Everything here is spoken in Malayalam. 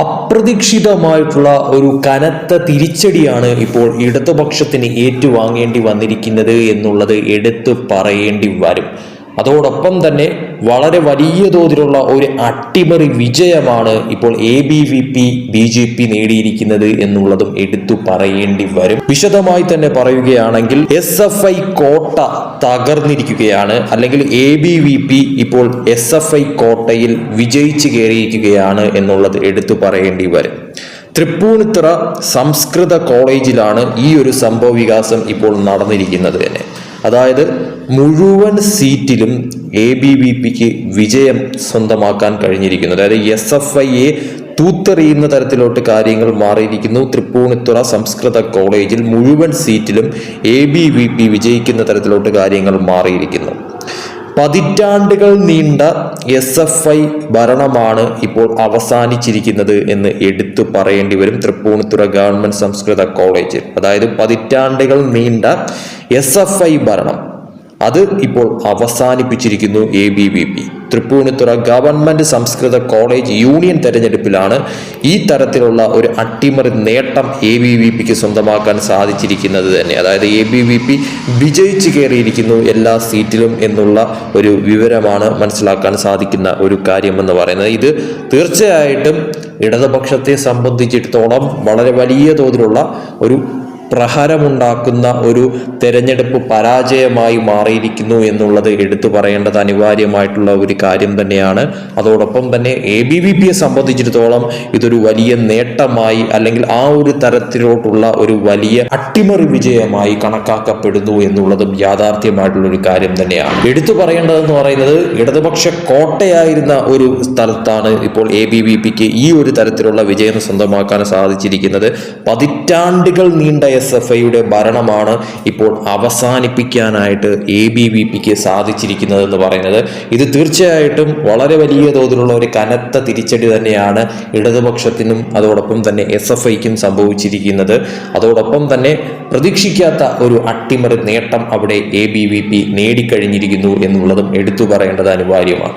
അപ്രതീക്ഷിതമായിട്ടുള്ള ഒരു കനത്ത തിരിച്ചടിയാണ് ഇപ്പോൾ ഇടതുപക്ഷത്തിന് ഏറ്റുവാങ്ങേണ്ടി വന്നിരിക്കുന്നത് എന്നുള്ളത് എടുത്തു പറയേണ്ടി വരും. അതോടൊപ്പം തന്നെ വളരെ വലിയ തോതിലുള്ള ഒരു അട്ടിമറി വിജയമാണ് ഇപ്പോൾ A B V P B J P നേടിയിരിക്കുന്നത് എന്നുള്ളതും എടുത്തു പറയേണ്ടി വരും. വിശദമായി തന്നെ പറയുകയാണെങ്കിൽ എസ് എഫ് ഐ കോട്ട തകർന്നിരിക്കുകയാണ്. അല്ലെങ്കിൽ എ ബി വി പി ഇപ്പോൾ എസ് എഫ് ഐ കോട്ടയിൽ വിജയിച്ചു കയറിയിരിക്കുകയാണ് എന്നുള്ളത് എടുത്തു പറയേണ്ടി വരും. തൃപ്പൂണിത്തുറ സംസ്കൃത കോളേജിലാണ് ഈ ഒരു സംഭവ വികാസം ഇപ്പോൾ നടന്നിരിക്കുന്നത് തന്നെ. അതായത് മുഴുവൻ സീറ്റിലും എ ബി വി പിക്ക് വിജയം സ്വന്തമാക്കാൻ കഴിഞ്ഞിരിക്കുന്നു. അതായത് എസ് എഫ് ഐ എ തൂത്തെറിയുന്ന തരത്തിലോട്ട് കാര്യങ്ങൾ മാറിയിരിക്കുന്നു. തൃപ്പൂണിത്തുറ സംസ്കൃത കോളേജിൽ മുഴുവൻ സീറ്റിലും എ ബി വി പി വിജയിക്കുന്ന തരത്തിലോട്ട് കാര്യങ്ങൾ മാറിയിരിക്കുന്നു. പതിറ്റാണ്ടുകൾ നീണ്ട എസ് എഫ് ഐ ഭരണമാണ് ഇപ്പോൾ അവസാനിച്ചിരിക്കുന്നത് എന്ന് എടുത്തു പറയേണ്ടി വരും തൃപ്പൂണിത്തുറ ഗവൺമെന്റ് സംസ്കൃത കോളേജ്. അതായത് പതിറ്റാണ്ടുകൾ നീണ്ട എസ് എഫ് ഐ ഭരണം. അത് ഇപ്പോൾ അവസാനിപ്പിച്ചിരിക്കുന്നു A B V P Thrippunithura government സംസ്കൃത കോളേജ് യൂണിയൻ തെരഞ്ഞെടുപ്പിലാണ് ഈ തരത്തിലുള്ള ഒരു അട്ടിമറി നേട്ടം എ ബി വി പിക്ക് സ്വന്തമാക്കാൻ സാധിച്ചിരിക്കുന്നത് തന്നെ. അതായത് എ ബി വി പി വിജയിച്ചു കയറിയിരിക്കുന്നു എല്ലാ സീറ്റിലും എന്നുള്ള ഒരു വിവരമാണ് മനസ്സിലാക്കാൻ സാധിക്കുന്ന ഒരു കാര്യമെന്ന് പറയുന്നത്. ഇത് തീർച്ചയായിട്ടും ഇടതുപക്ഷത്തെ സംബന്ധിച്ചിടത്തോളം വളരെ വലിയ തോതിലുള്ള ഒരു പ്രഹരമുണ്ടാക്കുന്ന ഒരു തെരഞ്ഞെടുപ്പ് പരാജയമായി മാറിയിരിക്കുന്നു എന്നുള്ളത് എടുത്തു പറയേണ്ടത് അനിവാര്യമായിട്ടുള്ള ഒരു കാര്യം തന്നെയാണ്. അതോടൊപ്പം തന്നെ എ ബി വി പിയെ സംബന്ധിച്ചിടത്തോളം ഇതൊരു വലിയ നേട്ടമായി അല്ലെങ്കിൽ ആ ഒരു തരത്തിലോട്ടുള്ള ഒരു വലിയ അട്ടിമറി വിജയമായി കണക്കാക്കപ്പെടുന്നു എന്നുള്ളതും യാഥാർത്ഥ്യമായിട്ടുള്ള ഒരു കാര്യം തന്നെയാണ്. എടുത്തു പറയേണ്ടതെന്ന് പറയുന്നത് ഇടതുപക്ഷ കോട്ടയായിരുന്ന ഒരു സ്ഥലത്താണ് ഇപ്പോൾ എ ബി വി പിക്ക് ഈ ഒരു തരത്തിലുള്ള വിജയം സ്വന്തമാക്കാൻ സാധിച്ചിരിക്കുന്നത്. പതിറ്റാണ്ടുകൾ നീണ്ട എസ് എഫ് ഐയുടെ ഭരണമാണ് ഇപ്പോൾ അവസാനിപ്പിക്കാനായിട്ട് എ ബി വി പിക്ക് സാധിച്ചിരിക്കുന്നത് എന്ന് പറയുന്നത്. ഇത് തീർച്ചയായിട്ടും വളരെ വലിയ തോതിലുള്ള ഒരു കനത്ത തിരിച്ചടി തന്നെയാണ് ഇടതുപക്ഷത്തിനും അതോടൊപ്പം തന്നെ എസ് എഫ് ഐക്കും സംഭവിച്ചിരിക്കുന്നത്. അതോടൊപ്പം തന്നെ പ്രതീക്ഷിക്കാത്ത ഒരു അട്ടിമറി നേട്ടം അവിടെ എ ബി വി പി നേടിക്കഴിഞ്ഞിരിക്കുന്നു എന്നുള്ളതും എടുത്തു പറയേണ്ടത് അനിവാര്യമാണ്.